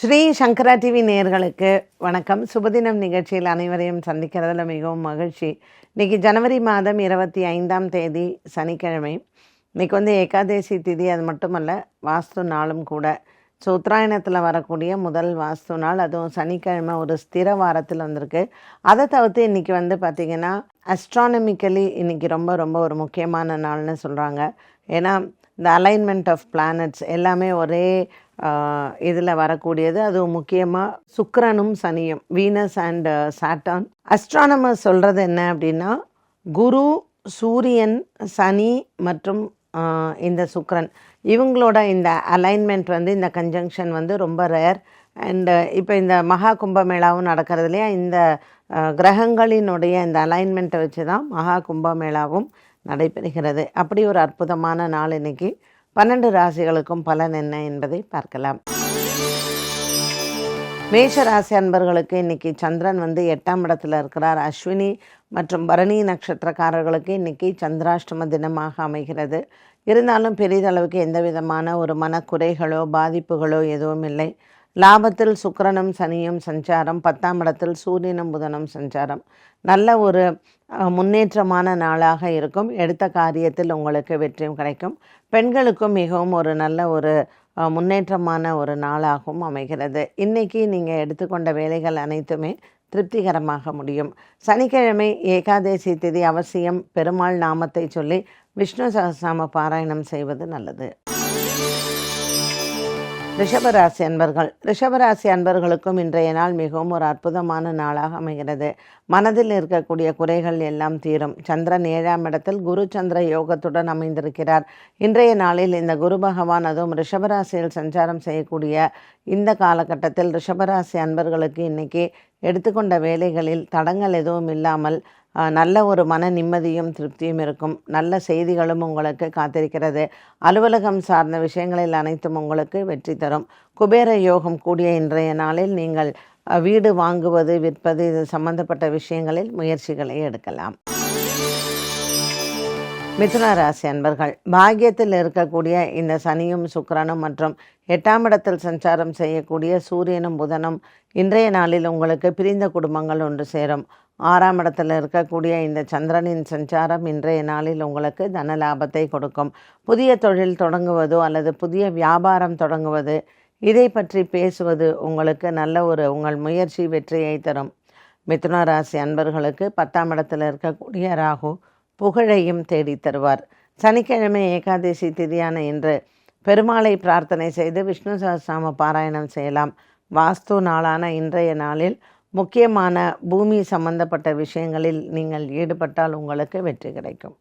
ஸ்ரீ சங்கரா TV நேயர்களுக்கு வணக்கம். சுபதினம் நிகழ்ச்சியில் அனைவரையும் சந்திக்கிறதுல மிகவும் மகிழ்ச்சி. இன்றைக்கி ஜனவரி மாதம் இருபத்தி ஐந்தாம் தேதி சனிக்கிழமை. இன்னைக்கு வந்து ஏகாதேசி திதி அது மட்டுமல்ல வாஸ்து நாளும் கூட. ஸோ உத்தராயணத்தில் வரக்கூடிய முதல் வாஸ்து நாள் அதுவும் சனிக்கிழமை ஒரு ஸ்திர வாரத்தில் வந்திருக்கு. அதை தவிர்த்து இன்றைக்கி வந்து பார்த்திங்கன்னா அஸ்ட்ரானமிக்கலி இன்றைக்கி ரொம்ப ரொம்ப ஒரு முக்கியமான நாள்னு சொல்கிறாங்க ஏன்னா இந்த அலைன்மெண்ட் ஆஃப் பிளானட்ஸ் எல்லாமே ஒரே இதில் வரக்கூடியது அதுவும் முக்கியமாக சுக்கரனும் சனியும் வீனஸ் அண்ட் சாட்டான் அஸ்ட்ரானமர் சொல்கிறது என்ன அப்படின்னா குரு சூரியன் சனி மற்றும் இந்த சுக்கரன். இவங்களோட இந்த அலைன்மெண்ட் வந்து இந்த கன்ஜங்ஷன் வந்து ரொம்ப ரேர் அண்டு இப்போ இந்த மகா கும்பமேளாவும் நடக்கிறது இல்லையா? இந்த கிரகங்களினுடைய இந்த அலைன்மெண்ட்டை வச்சு தான் மகா கும்பமேளாவும் நடைபெறுகிறது. அப்படி ஒரு அற்புதமான நாள் இன்னைக்கு. பன்னெண்டு ராசிகளுக்கும் பலன் என்ன என்பதை பார்க்கலாம். மேஷ ராசி அன்பர்களுக்கு இன்னைக்கு சந்திரன் வந்து எட்டாம் இடத்துல இருக்கிறார். அஸ்வினி மற்றும் பரணி நட்சத்திரக்காரர்களுக்கு இன்னைக்கு சந்திராஷ்டம தினமாக அமைகிறது. இருந்தாலும் பெரிதளவுக்கு எந்த விதமான ஒரு மனக்குறைகளோ பாதிப்புகளோ எதுவும் இல்லை. லாபத்தில் சுக்கரனும் சனியும் சஞ்சாரம். பத்தாம் இடத்தில் சூரியனும் புதனும் சஞ்சாரம். நல்ல ஒரு முன்னேற்றமான நாளாக இருக்கும். எடுத்த காரியத்தில் உங்களுக்கு வெற்றியும் கிடைக்கும். பெண்களுக்கும் மிகவும் ஒரு நல்ல ஒரு முன்னேற்றமான ஒரு நாளாகவும் அமைகிறது. இன்னைக்கு நீங்கள் எடுத்துக்கொண்ட வேலைகள் அனைத்துமே திருப்திகரமாக முடியும். சனிக்கிழமை ஏகாதேசி திதி அவசியம். பெருமாள் நாமத்தை சொல்லி விஷ்ணு சகஸ்ரநாம பாராயணம் செய்வது நல்லது. ரிஷபராசி அன்பர்கள் ரிஷபராசி அன்பர்களுக்கும் இன்றைய நாள் மிகவும் ஒரு அற்புதமான நாளாக அமைகிறது. மனதில் இருக்கக்கூடிய குறைகள் எல்லாம் தீரும். சந்திரன் ஏழாம் இடத்தில் குரு சந்திர யோகத்துடன் அமைந்திருக்கிறார். இன்றைய நாளில் இந்த குரு பகவான் அதுவும் ரிஷபராசியில் சஞ்சாரம் செய்யக்கூடிய இந்த காலகட்டத்தில் ரிஷபராசி அன்பர்களுக்கு இன்னைக்கு எடுத்துக்கொண்ட வேலைகளில் தடங்கள் எதுவும் இல்லாமல் நல்ல ஒரு மன நிம்மதியும் திருப்தியும் இருக்கும். நல்ல செய்திகளும் உங்களுக்கு காத்திருக்கிறது. அலுவலகம் சார்ந்த விஷயங்களில் அனைத்தும் உங்களுக்கு வெற்றி தரும். குபேர யோகம் கூடிய இன்றைய நாளில் நீங்கள் வீடு வாங்குவது விற்பது இது சம்பந்தப்பட்ட விஷயங்களில் முயற்சிகளை எடுக்கலாம். மிதுன ராசி அன்பர்கள் பாக்கியத்தில் இருக்கக்கூடிய இந்த சனியும் சுக்கரனும் மற்றும் எட்டாம் இடத்தில் சஞ்சாரம் செய்யக்கூடிய சூரியனும் புதனும் இன்றைய நாளில் உங்களுக்கு பிரிந்த குடும்பங்கள் ஒன்று சேரும். ஆறாம் இடத்தில் இருக்கக்கூடிய இந்த சந்திரனின் சஞ்சாரம் இன்றைய நாளில் உங்களுக்கு தன லாபத்தை கொடுக்கும். புதிய தொழில் தொடங்குவதோ அல்லது புதிய வியாபாரம் தொடங்குவது இதை பற்றி பேசுவது உங்களுக்கு நல்ல ஒரு உங்கள் முயற்சி வெற்றியை தரும். மிதுன ராசி அன்பர்களுக்கு பத்தாம் இடத்தில் இருக்கக்கூடிய ராகு புகழையும் தேடித் தருவார். சனிக்கிழமை ஏகாதசி திதியான இன்று பெருமாளை பிரார்த்தனை செய்து விஷ்ணு சகசாம பாராயணம் செய்யலாம். வாஸ்து நாளான இன்றைய நாளில் முக்கியமான பூமி சம்பந்தப்பட்ட விஷயங்களில் நீங்கள் ஈடுபட்டால் உங்களுக்கு வெற்றி கிடைக்கும்.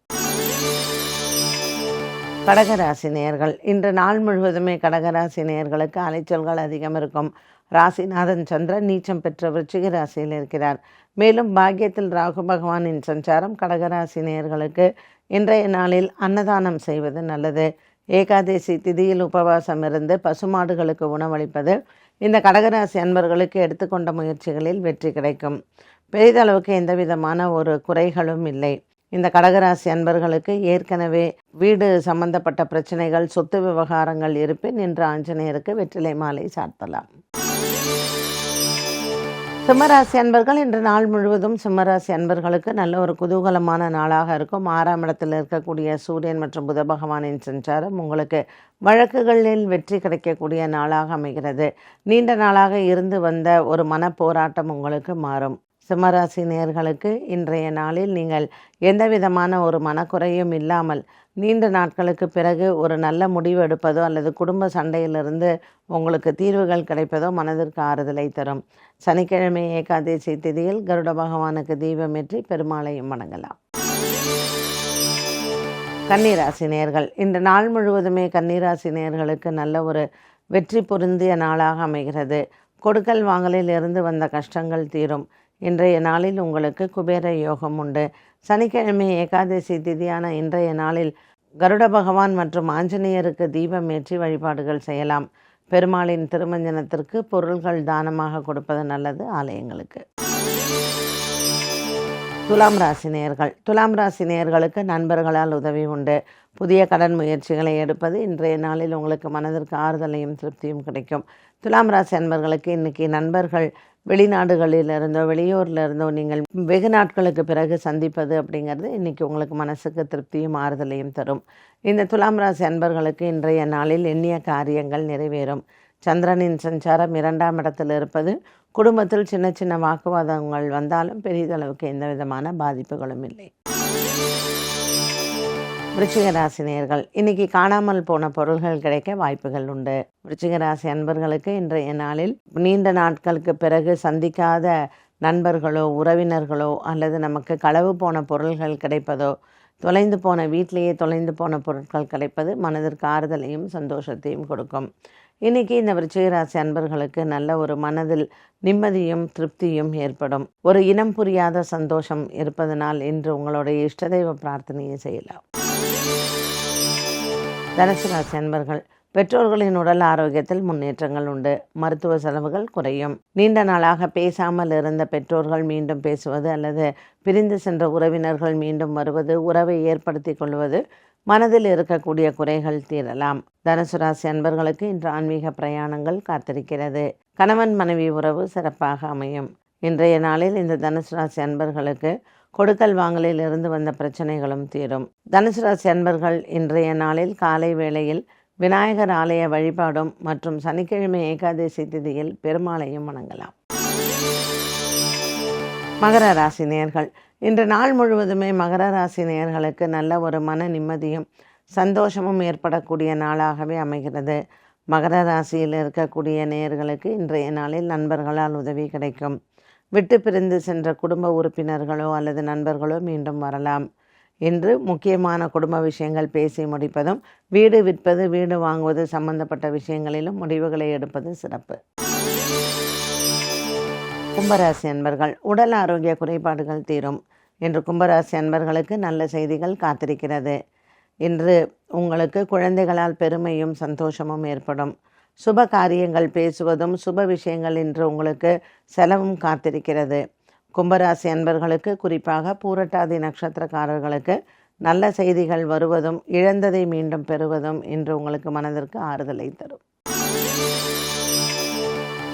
கடகராசி நேயர்கள் இன்று நாள் முழுவதுமே கடகராசி நேயர்களுக்கு அலைச்சல்கள் அதிகம் இருக்கும். ராசிநாதன் சந்திரன் நீச்சம் பெற்ற விருச்சிக ராசியில் இருக்கிறார். மேலும் பாக்கியத்தில் ராகு பகவானின் சஞ்சாரம் கடகராசி நேயர்களுக்கு இன்றைய நாளில் அன்னதானம் செய்வது நல்லது. ஏகாதசி திதியில் உபவாசம் இருந்து பசுமாடுகளுக்கு உணவளிப்பது இந்த கடகராசி அன்பர்களுக்கு எடுத்துக்கொண்ட முயற்சிகளில் வெற்றி கிடைக்கும். பெரிதளவுக்கு எந்த விதமான ஒரு குறைகளும் இல்லை. இந்த கடகராசி அன்பர்களுக்கு ஏற்கனவே வீடு சம்பந்தப்பட்ட பிரச்சனைகள் சொத்து விவகாரங்கள் இருப்பின் இன்று ஆஞ்சநேயருக்கு வெற்றிலை மாலை சாத்தலாம் சிம்மராசி அன்பர்கள் இன்று நாள் முழுவதும் சிம்மராசி அன்பர்களுக்கு நல்ல ஒரு குதூகலமான நாளாக இருக்கும். ஆறாம் இடத்தில் இருக்கக்கூடிய சூரியன் மற்றும் புத பகவானின் சஞ்சாரம் உங்களுக்கு வழக்குகளில் வெற்றி கிடைக்கக்கூடிய நாளாக அமைகிறது. நீண்ட நாளாக இருந்து வந்த ஒரு மன போராட்டம் உங்களுக்கு மாறும். சிம்மராசி நேயர்களுக்கு இன்றைய நாளில் நீங்கள் எந்த விதமான ஒரு மனக்குறையும் இல்லாமல் நீண்ட நாட்களுக்கு பிறகு ஒரு நல்ல முடிவு எடுப்பதோ அல்லது குடும்ப சண்டையிலிருந்து உங்களுக்கு தீர்வுகள் கிடைப்பதோ மனதிற்கு ஆறுதலை தரும். சனிக்கிழமை ஏகாதசி திதியில் கருட பகவானுக்கு தீபமேற்றி பெருமாளையும் வணங்கலாம். கன்னிராசி நேர்கள். இந்த நாள் முழுவதுமே கன்னிராசி நேர்களுக்கு நல்ல ஒரு வெற்றி பொருந்திய நாளாக அமைகிறது. கொடுக்கல் வாங்கலில் இருந்து வந்த கஷ்டங்கள் தீரும். இன்றைய நாளில் உங்களுக்கு குபேர யோகம் உண்டு. சனிக்கிழமை ஏகாதசி திதியான இன்றைய நாளில் கருட பகவான் மற்றும் ஆஞ்சநேயருக்கு தீபம் ஏற்றி வழிபாடுகள் செய்யலாம். பெருமாளின் திருமஞ்சனத்திற்கு பொருள்கள் தானமாக கொடுப்பது நல்லது ஆலயங்களுக்கு. துலாம் ராசி நேர்கள் துலாம் ராசி நேர்களுக்கு நண்பர்களால் உதவி உண்டு. புதிய கடன் முயற்சிகளை எடுப்பது இன்றைய நாளில் உங்களுக்கு மனதிற்கு ஆறுதலையும் திருப்தியும் கிடைக்கும். துலாம் ராசி அன்பர்களுக்கு இன்றைக்கி நண்பர்கள் வெளிநாடுகளில் இருந்தோ வெளியூரில் இருந்தோ நீங்கள் வெகு நாட்களுக்கு பிறகு சந்திப்பது அப்படிங்கிறது இன்றைக்கி உங்களுக்கு மனசுக்கு திருப்தியும் ஆறுதலையும் தரும். இந்த துலாம் ராசி அன்பர்களுக்கு இன்றைய நாளில் எண்ணிய காரியங்கள் நிறைவேறும். சந்திரனின் சஞ்சாரம் இரண்டாம் இடத்தில் இருப்பது குடும்பத்தில் சின்ன சின்ன வாக்குவாதங்கள் வந்தாலும் பெரிதளவுக்கு எந்த விதமான பாதிப்புகளும் இல்லை. விருச்சிக ராசி நேர்கள் இன்னைக்கு காணாமல் போன பொருள்கள் கிடைக்க வாய்ப்புகள் உண்டு. விருச்சிக ராசி அன்பர்களுக்கு இன்றைய நாளில் நீண்ட நாட்களுக்கு பிறகு சந்திக்காத நண்பர்களோ உறவினர்களோ அல்லது நமக்கு களவு போன பொருள்கள் கிடைப்பதோ தொலைந்து போன வீட்டிலேயே தொலைந்து போன பொருட்கள் கிடைப்பது மனதிற்கு ஆறுதலையும் சந்தோஷத்தையும் கொடுக்கும். இன்னைக்கு இந்த விருச்சிகராசி அன்பர்களுக்கு நல்ல ஒரு மனதில் நிம்மதியும் திருப்தியும் ஏற்படும். ஒரு இனம் புரியாத சந்தோஷம் இருப்பதனால் இன்று உங்களுடைய இஷ்டதெய்வ பிரார்த்தனையை செய்யலாம். தனுசு ராசி அன்பர்கள் பெற்றோர்களின் உடல் ஆரோக்கியத்தில் முன்னேற்றங்கள் உண்டு. மருத்துவ செலவுகள் குறையும். நீண்ட நாளாக பேசாமல் இருந்த பெற்றோர்கள் மீண்டும் பேசுவது அல்லது பிரிந்து சென்ற உறவினர்கள் மீண்டும் வருவது உறவை ஏற்படுத்தி கொள்வது மனதில் இருக்கக்கூடிய குறைகள் தீரலாம். தனுசு ராசி அன்பர்களுக்கு இன்று ஆன்மீக பிரயாணங்கள் காத்திருக்கிறது. கணவன் மனைவி உறவு சிறப்பாக அமையும். இன்றைய நாளில் இந்த தனுசு ராசி அன்பர்களுக்கு கொடுக்கல் வாங்கலில் இருந்து வந்த பிரச்சனைகளும் தீரும். தனுசு ராசி அன்பர்கள் இன்றைய நாளில் காலை வேளையில் விநாயகர் ஆலய வழிபாடும் மற்றும் சனிக்கிழமை ஏகாதசி திதியில் பெருமாளையும் வணங்கலாம். மகர ராசி நேயர்கள் இன்று நாள் முழுவதுமே மகர ராசி நேயர்களுக்கு நல்ல ஒரு மன நிம்மதியும் சந்தோஷமும் ஏற்படக்கூடிய நாளாகவே அமைகிறது. மகர ராசியில் இருக்கக்கூடிய நேயர்களுக்கு இன்றைய நாளில் நண்பர்களால் உதவி கிடைக்கும். விட்டு பிரிந்து சென்ற குடும்ப உறுப்பினர்களோ அல்லது நண்பர்களோ மீண்டும் வரலாம். இன்று முக்கியமான குடும்ப விஷயங்கள் பேசி முடிப்பதும் வீடு விற்பது வீடு வாங்குவது சம்பந்தப்பட்ட விஷயங்களிலும் முடிவுகளை எடுப்பது சிறப்பு. கும்பராசி அன்பர்கள் உடல் ஆரோக்கிய குறைபாடுகள் தீரும். இன்று கும்பராசி அன்பர்களுக்கு நல்ல செய்திகள் காத்திருக்கிறது. இன்று உங்களுக்கு குழந்தைகளால் பெருமையும் சந்தோஷமும் ஏற்படும். சுப காரியங்கள் பேசுவதும் சுப விஷயங்கள் இன்று உங்களுக்கு செலவும் காத்திருக்கிறது. கும்பராசி அன்பர்களுக்கு குறிப்பாக பூரட்டாதி நட்சத்திரக்காரர்களுக்கு நல்ல செய்திகள் வருவதும் இழந்ததை மீண்டும் பெறுவதும் இன்று உங்களுக்கு மனதிற்கு ஆறுதலை தரும்.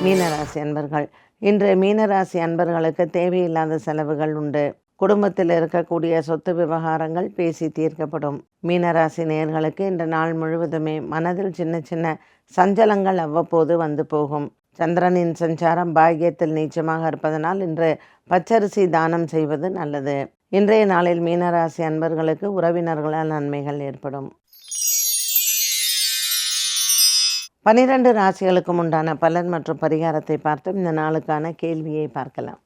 மீனராசி அன்பர்கள் இன்று மீனராசி அன்பர்களுக்கு தேவையில்லாத செலவுகள் உண்டு. குடும்பத்தில் இருக்கக்கூடிய சொத்து விவகாரங்கள் பேசி தீர்க்கப்படும். மீனராசி நேர்களுக்கு இன்று நாள் முழுவதுமே மனதில் சின்ன சின்ன சஞ்சலங்கள் அவ்வப்போது வந்து போகும். சந்திரனின் சஞ்சாரம் பாகியத்தில் நீச்சமாக இருப்பதனால் இன்று பச்சரிசி தானம் செய்வது நல்லது. இன்றைய நாளில் மீனராசி அன்பர்களுக்கு உறவினர்களால் நன்மைகள் ஏற்படும். பனிரெண்டு ராசிகளுக்கும் உண்டான பலன் மற்றும் பரிகாரத்தை பார்த்து இந்த நாளுக்கான கேள்வியை பார்க்கலாம்.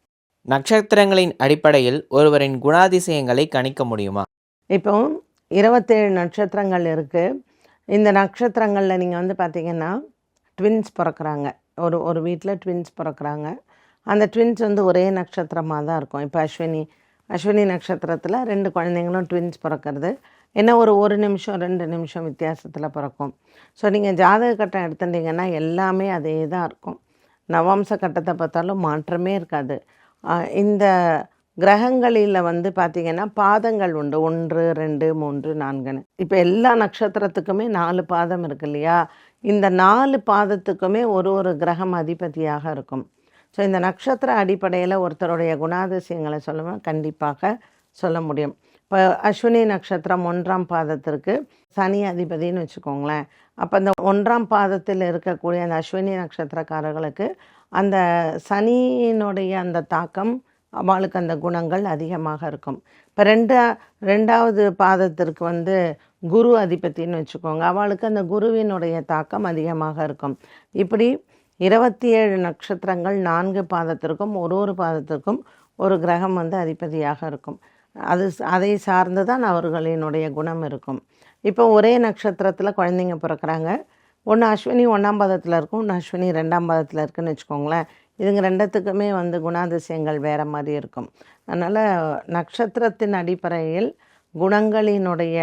நட்சத்திரங்களின் அடிப்படையில் ஒருவரின் குணாதிசயங்களை கணிக்க முடியுமா? இப்போ இருபத்தேழு நட்சத்திரங்கள் இருக்குது இந்த நட்சத்திரங்களில் நீங்கள் வந்து பார்த்தீங்கன்னா ட்வின்ஸ் பிறக்கிறாங்க. ஒரு ஒரு வீட்டில் ட்வின்ஸ் பிறக்கிறாங்க. அந்த ட்வின்ஸ் வந்து ஒரே நட்சத்திரமாக தான் இருக்கும். இப்போ அஸ்வினி அஸ்வினி நட்சத்திரத்தில் ரெண்டு குழந்தைங்களும் ட்வின்ஸ் பிறக்கிறது. என்ன ஒரு ஒரு நிமிஷம் ரெண்டு நிமிஷம் வித்தியாசத்தில் பிறக்கும். ஸோ நீங்கள் ஜாதக கட்டம் எடுத்துட்டிங்கன்னா எல்லாமே அதே தான் இருக்கும். நவாம்ச கட்டத்தை பார்த்தாலும் மாற்றமே இருக்காது. இந்த கிரகங்களில் வந்து பார்த்திங்கன்னா பாதங்கள் உண்டு. ஒன்று ரெண்டு மூன்று நான்குன்னு. இப்போ எல்லா நட்சத்திரத்துக்குமே நாலு பாதம் இருக்கு இல்லையா? இந்த நாலு பாதத்துக்குமே ஒரு ஒரு கிரகம் அதிபதியாக இருக்கும். ஸோ இந்த நட்சத்திர அடிப்படையில் ஒருத்தருடைய குணாதிசயங்களை சொல்லுவேன் கண்டிப்பாக சொல்ல முடியும். இப்போ அஸ்வினி நட்சத்திரம் ஒன்றாம் பாதத்திற்கு சனி அதிபதின்னு வச்சுக்கோங்களேன். அப்போ அந்த ஒன்றாம் பாதத்தில் இருக்கக்கூடிய அந்த அஸ்வினி நட்சத்திரக்காரர்களுக்கு அந்த சனியினுடைய அந்த தாக்கம் அவளுக்கு அந்த குணங்கள் அதிகமாக இருக்கும். இப்போ ரெண்டா ரெண்டாவது பாதத்திற்கு வந்து குரு அதிபத்தின்னு வச்சுக்கோங்க. அவளுக்கு அந்த குருவினுடைய தாக்கம் அதிகமாக இருக்கும். இப்படி இருபத்தி ஏழு நட்சத்திரங்கள் நான்கு பாதத்திற்கும் ஒரு ஒரு பாதத்திற்கும் ஒரு கிரகம் வந்து அதிபதியாக இருக்கும். அது அதை சார்ந்து தான் அவர்களினுடைய குணம் இருக்கும். இப்போ ஒரே நட்சத்திரத்தில் குழந்தைங்க பிறக்கிறாங்க. ஒன்று அஸ்வினி ஒன்றாம் பாதத்தில் இருக்கும். ஒன்று அஸ்வினி ரெண்டாம் பாதத்தில் இருக்குன்னு வச்சுக்கோங்களேன். இதுங்க ரெண்டத்துக்குமே வந்து குணாதிசயங்கள் வேறு மாதிரி இருக்கும். அதனால் நட்சத்திரத்தின் அடிப்படையில் குணங்களினுடைய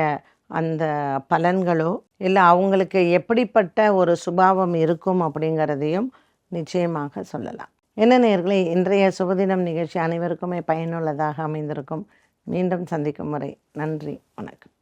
அந்த பலன்களோ இல்லை அவங்களுக்கு எப்படிப்பட்ட ஒரு சுபாவம் இருக்கும் அப்படிங்கிறதையும் நிச்சயமாக சொல்லலாம். என்ன நேர்களே இன்றைய சுபதினம் நிகழ்ச்சி அனைவருக்குமே பயனுள்ளதாக அமைந்திருக்கும். மீண்டும் சந்திக்கும் வரை நன்றி வணக்கம்.